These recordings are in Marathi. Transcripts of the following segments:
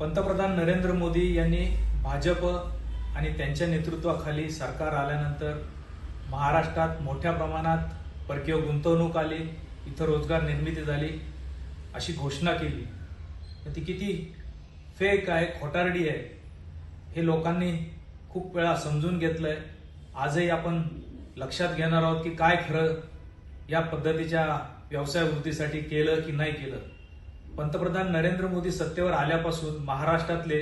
पंतप्रधान नरेंद्र मोदी यांनी भाजप आणि त्यांच्या नेतृत्वाखाली सरकार आल्यानंतर महाराष्ट्रात मोठ्या प्रमाणात परकीय गुंतवणूक आली इथं रोजगार निर्मिती झाली अशी घोषणा केली. तर ती किती फेक आहे खोटारडी आहे हे लोकांनी खूप वेळा समजून घेतलं आहे आजही आपण लक्षात घेणार आहोत की काय खरं या पद्धतीच्या व्यवसाय वृद्धीसाठी केलं की नाही केलं. पंतप्रधान नरेंद्र मोदी सत्तेवर आल्यापासून महाराष्ट्रातले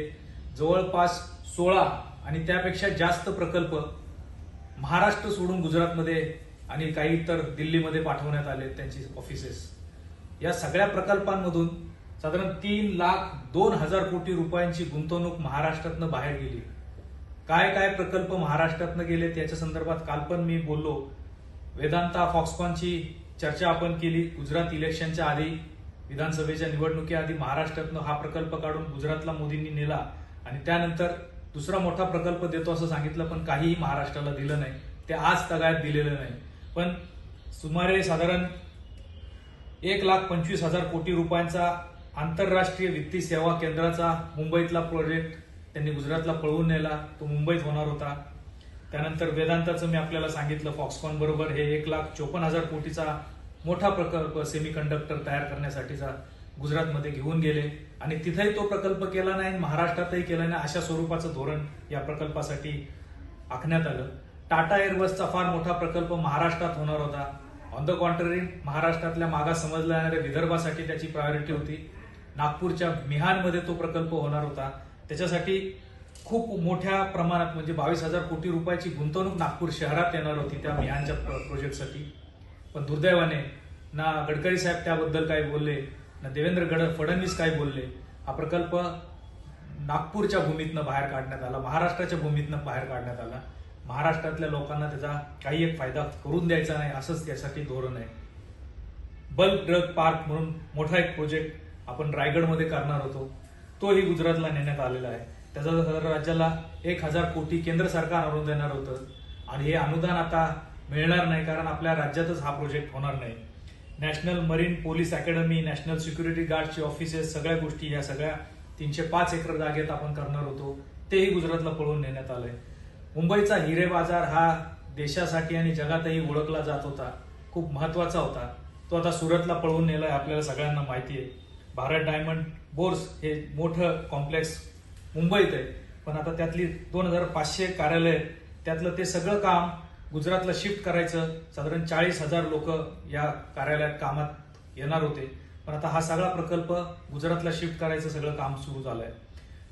जवळपास सोळा आणि त्यापेक्षा जास्त प्रकल्प महाराष्ट्र सोडून गुजरातमध्ये आणि काही तर दिल्लीमध्ये पाठवण्यात आले त्यांची ऑफिसेस या सगळ्या प्रकल्पांमधून साधारण तीन लाख दोन हजार कोटी रुपयांची गुंतवणूक महाराष्ट्रातनं बाहेर गेली. काय काय प्रकल्प महाराष्ट्रातनं गेले त्याच्या संदर्भात काल पण मी बोललो. वेदांता फॉक्सकॉनची चर्चा आपण केली. गुजरात इलेक्शनच्या आधी विधानसभेच्या निवडणुकीआधी महाराष्ट्रातनं हा प्रकल्प काढून गुजरातला मोदींनी नेला आणि त्यानंतर दुसरा मोठा प्रकल्प देतो असं सांगितलं पण काहीही महाराष्ट्राला दिलं नाही. ते आज तगायत दिलेलं नाही. पण सुमारे साधारण एक लाख पंचवीस हजार कोटी रुपयांचा आंतरराष्ट्रीय वित्तीय सेवा केंद्राचा मुंबईतला प्रोजेक्ट त्यांनी गुजरातला पळवून नेला. तो मुंबईत होणार होता. त्यानंतर वेदांताचं मी आपल्याला सांगितलं फॉक्सकॉन बरोबर हे एक लाख चोपन्न हजार कोटीचा मोठा प्रकल्प सेमी कंडक्टर तयार करण्यासाठीचा गुजरातमध्ये घेऊन गेले. आणि तिथेही तो प्रकल्प केला नाही महाराष्ट्रातही केला नाही अशा स्वरूपाचं धोरण या प्रकल्पासाठी आखण्यात आलं. टाटा एअरबसचा फार मोठा प्रकल्प महाराष्ट्रात होणार होता. ऑन द कॉन्ट्ररी महाराष्ट्रातल्या मागास समजल्या जाणाऱ्या विदर्भासाठी त्याची प्रायोरिटी होती. नागपूरच्या मिहानमध्ये तो प्रकल्प होणार होता. त्याच्यासाठी खूप मोठ्या प्रमाणात म्हणजे बावीस हजार कोटी रुपयाची गुंतवणूक नागपूर शहरात येणार होती त्या मिहानच्या प्र- प्रोजेक्टसाठी पण दुर्दैवाने ना गडकरी साहेब त्याबद्दल काही बोलले ना देवेंद्र गड फडणवीस काय बोलले. हा प्रकल्प नागपूरच्या भूमीतनं बाहेर काढण्यात आला महाराष्ट्राच्या भूमीतनं बाहेर काढण्यात आला. महाराष्ट्रातल्या लोकांना त्याचा काही एक फायदा करून द्यायचा नाही असंच त्यासाठी धोरण आहे. बल्क ड्रग पार्क म्हणून मोठा एक प्रोजेक्ट आपण रायगडमध्ये करणार होतो. तोही गुजरातला नेण्यात आलेला आहे. त्याचा राज्याला एक हजार कोटी केंद्र सरकार अनुदान देणार होतं. आणि हे अनुदान आता मिळणार नाही कारण आपल्या राज्यातच हा प्रोजेक्ट होणार नाही. National marine police academy national security गार्डची offices सगळ्या गोष्टी या सगळ्या तीनशे पाच एकर जागेत आपण करणार होतो. तेही गुजरातला पळवून नेण्यात आलंय. मुंबईचा हिरे बाजार हा देशासाठी आणि जगातही ओळखला जात होता. खूप महत्त्वाचा होता. तो आता सुरतला पळवून नेलाय आपल्याला सगळ्यांना माहिती आहे. भारत डायमंड बोर्स हे मोठं कॉम्प्लेक्स मुंबईत आहे. पण आता त्यातली दोन हजार पाचशे कार्यालय त्यातलं ते सगळं काम गुजरातला शिफ्ट करायचं. साधारण चाळीस हजार लोक या कार्यालयात कामात येणार होते. पण आता हा सगळा प्रकल्प गुजरातला शिफ्ट करायचं सगळं काम सुरू झालंय.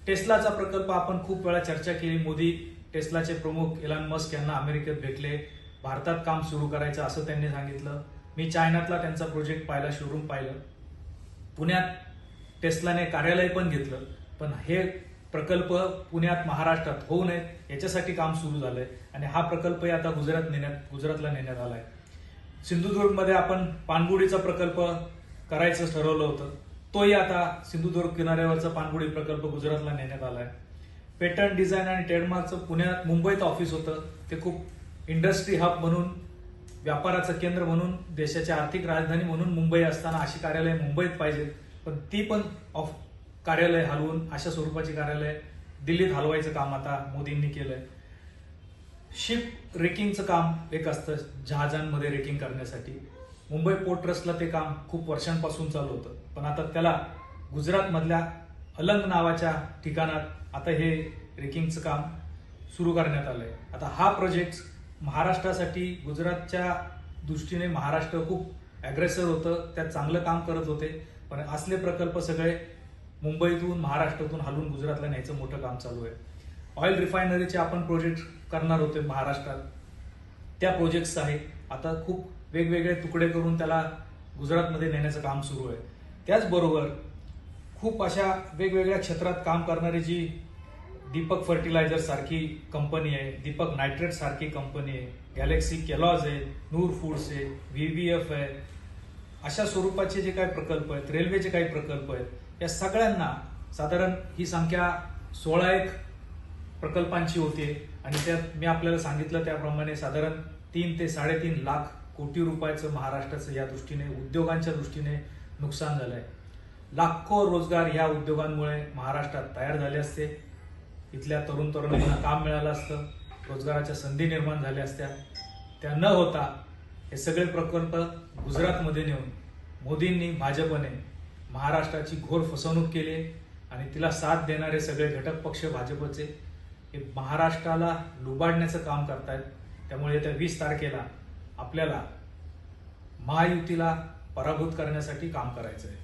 टेस्लाचा प्रकल्प आपण खूप वेळा चर्चा केली. मोदी टेस्लाचे प्रमुख इलान मस्क यांना अमेरिकेत भेटले. भारतात काम सुरू करायचं असं त्यांनी सांगितलं. मी चायनातला त्यांचा प्रोजेक्ट पाहिला शोरूम पाहिलं. पुण्यात टेस्लाने कार्यालय पण घेतलं. पण हे प्रकल्प पुण्यात महाराष्ट्रात होऊ नयेत याच्यासाठी काम सुरू झालंय. आणि हा प्रकल्पही आता गुजरात नेण्यात गुजरातला नेण्यात आलाय. सिंधुदुर्गमध्ये आपण पाणबुडीचा प्रकल्प करायचं ठरवलं होतं. तोही आता सिंधुदुर्ग किनाऱ्यावरचा पाणबुडी प्रकल्प गुजरातला नेण्यात आलाय. पेटर्न डिझाईन आणि ट्रेडमार्कचं पुण्यात मुंबईत ऑफिस होतं. ते खूप इंडस्ट्री हब म्हणून व्यापाराचं केंद्र म्हणून देशाची आर्थिक राजधानी म्हणून मुंबई असताना अशी कार्यालय मुंबईत पाहिजेत. पण ती पण ऑफ कार्यालय हलवून अशा स्वरूपाची कार्यालय दिल्लीत हलवायचं काम आता मोदींनी केलंय. शिप रेकिंगचं काम एक असतं जहाजांमध्ये रेकिंग करण्यासाठी. मुंबई पोर्ट ट्रस्टला ते काम खूप वर्षांपासून चालू होतं. पण आता त्याला गुजरातमधल्या अलंग नावाच्या ठिकाणात आता हे रेकिंगचं काम सुरू करण्यात आलंय. आता हा प्रोजेक्ट महाराष्ट्रासाठी गुजरातच्या दृष्टीने महाराष्ट्र खूप ॲग्रेसर होतं त्यात चांगलं काम करत होते. पण असले प्रकल्प सगळे मुंबईतून महाराष्ट्रातून हलवून गुजरातला न्यायचं मोठं काम चालू आहे. ऑइल रिफायनरीचे आपण प्रोजेक्ट करणार होते महाराष्ट्रात. त्या प्रोजेक्ट्स आहे. आता खूप वेगवेगळे तुकडे करून त्याला गुजरातमध्ये नेण्याचं काम सुरू आहे. त्याचबरोबर खूप अशा वेगवेगळ्या क्षेत्रात काम करणारी जी दीपक फर्टिलायझर सारखी कंपनी आहे दीपक नायट्रेट सारखी कंपनी आहे गॅलेक्सी केलॉज आहे नूर फूड्स आहे व्ही व्ही एफ आहे अशा स्वरूपाचे जे काही प्रकल्प आहेत रेल्वेचे काही प्रकल्प आहेत या सगळ्यांना साधारण ही संख्या सोळा एक प्रकल्पांची होती आणि त्यात मी आपल्याला सांगितलं त्याप्रमाणे साधारण तीन ते साडेतीन लाख कोटी रुपयाचं महाराष्ट्राचं या दृष्टीने उद्योगांच्या दृष्टीने नुकसान झालंय. लाखो रोजगार या उद्योगांमुळे महाराष्ट्रात तयार झाले असते. इथल्या तरुण तरुणांना काम मिळालं असतं रोजगाराच्या संधी निर्माण झाल्या असत्या. त्या न होता हे सगळे प्रकल्प गुजरातमध्ये नेऊन मोदींनी भाजपने महाराष्ट्राची घोर फसवणूक केली आणि तिला साथ देणारे सगळे घटक पक्ष भाजपचे हे महाराष्ट्राला लुबाडण्याचं काम करतायत. त्यामुळे येत्या वीस तारखेला आपल्याला महायुतीला पराभूत करण्यासाठी काम करायचं आहे